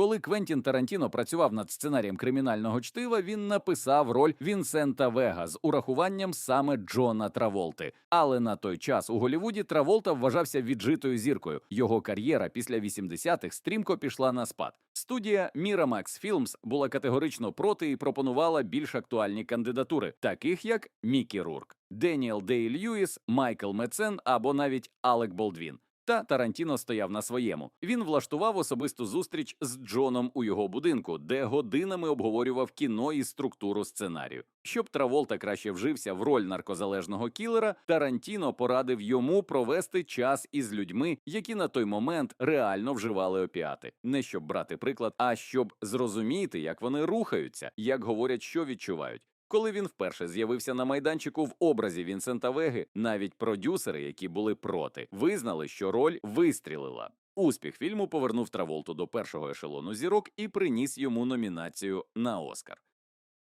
Коли Квентін Тарантіно працював над сценарієм кримінального чтива, він написав роль Вінсента Вега з урахуванням саме Джона Траволти. Але на той час у Голівуді Траволта вважався віджитою зіркою. Його кар'єра після 80-х стрімко пішла на спад. Студія Miramax Films була категорично проти і пропонувала більш актуальні кандидатури, таких як Мікі Рурк, Деніел Дей Льюіс, Майкл Мецен або навіть Алек Болдвін. Та Тарантіно стояв на своєму. Він влаштував особисту зустріч з Джоном у його будинку, де годинами обговорював кіно і структуру сценарію. Щоб Траволта краще вжився в роль наркозалежного кілера, Тарантіно порадив йому провести час із людьми, які на той момент реально вживали опіати. Не щоб брати приклад, а щоб зрозуміти, як вони рухаються, як говорять, що відчувають. Коли він вперше з'явився на майданчику в образі Вінсента Веги, навіть продюсери, які були проти, визнали, що роль вистрілила. Успіх фільму повернув Траволту до першого ешелону зірок і приніс йому номінацію на Оскар.